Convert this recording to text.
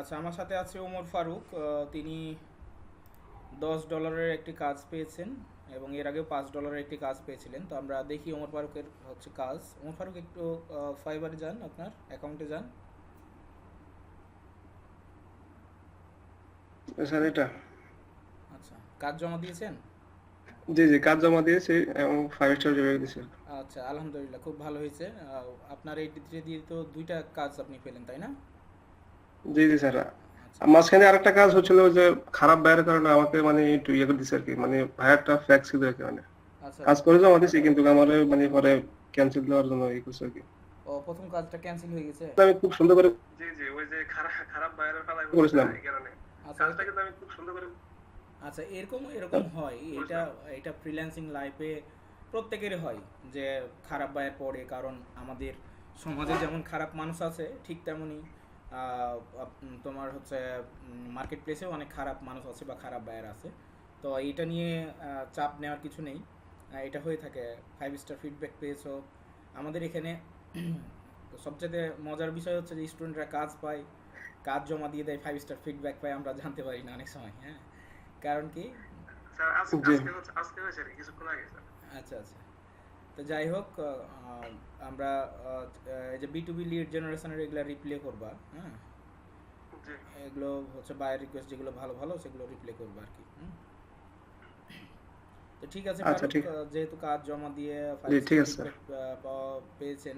আচ্ছা আমার সাথে আছে ওমর ফারুক তিনি দশ ডলারের একটি কাজ পেয়েছেন এবং এর আগেও পাঁচ ডলারের একটি কাজ পেয়েছিলেন। তো আমরা দেখি ওমর ফারুকের হচ্ছে কাজ। ওমর ফারুক একটু ফাইবারে যান আপনার অ্যাকাউন্টে যান। স্যার এটা। আচ্ছা কাজ জমা দিয়েছেন? জি জি কাজ জমা দিয়েছি এবং ফাইভ স্টার রিভিউ দিয়েছি। আচ্ছা আলহামদুলিল্লাহ খুব ভালো হয়েছে। আপনার এই দিয়ে তো দুইটা কাজ আপনি পেলেন তাই না? জি জি স্যার। মাঝখানে আরেকটা কাজ হচ্ছিল যে খারাপ ভাইয়ের কারণে আমাকে মানে একটু ইয়ে করে দিচ্ছে আর কি মানে ভাইয়ারটা ফ্ল্যাক্স ছিল আর কি মানে। আচ্ছা। কাজ করে জমা দিয়েছি কিন্তু আমার মানে পরে ক্যান্সেল দেওয়ার জন্য ই করছে আর কি। ও প্রথম কাজটা ক্যান্সেল হয়ে গেছে? আমি খুব সুন্দর করে জি জি ওই যে খারাপ খারাপ ভাইয়ের কারণে করেছিলাম। এই আচ্ছা কাজটা কিন্তু আমি খুব সুন্দর করে আচ্ছা এরকম এরকম হয় এটা এটা ফ্রিল্যান্সিং লাইফে প্রত্যেকেরই হয় যে খারাপ বায়ের পড়ে কারণ আমাদের সমাজে যেমন খারাপ মানুষ আছে ঠিক তেমনই তোমার হচ্ছে মার্কেট প্লেসেও অনেক খারাপ মানুষ আছে বা খারাপ বায়ার আছে। তো এটা নিয়ে চাপ নেওয়ার কিছু নেই। এটা হয়ে থাকে। ফাইভ স্টার ফিডব্যাক পেয়েছ। আমাদের এখানে তো সবচেয়ে মজার বিষয় হচ্ছে যে স্টুডেন্টরা কাজ পায় কাজ জমা দিয়ে দেয় ফাইভ স্টার ফিডব্যাক পায় আমরা জানতে পারি না অনেক সময় হ্যাঁ? কারণ কি? আচ্ছা আচ্ছা। তো যাই হোক আমরা এই যে বি টু বি লিড জেনারেশনের এগুলো রিপ্লে করবা হ্যাঁ? জি। এগুলো হচ্ছে বায়ের রিকোয়েস্ট যেগুলো ভালো ভালো সেগুলো রিপ্লে করবা আর কি তো ঠিক আছে আচ্ছা, যেহেতু কাজ জমা দিয়ে জি, ঠিক আছে, স্যার। feedback, আহ, পাওয়া পেয়েছেন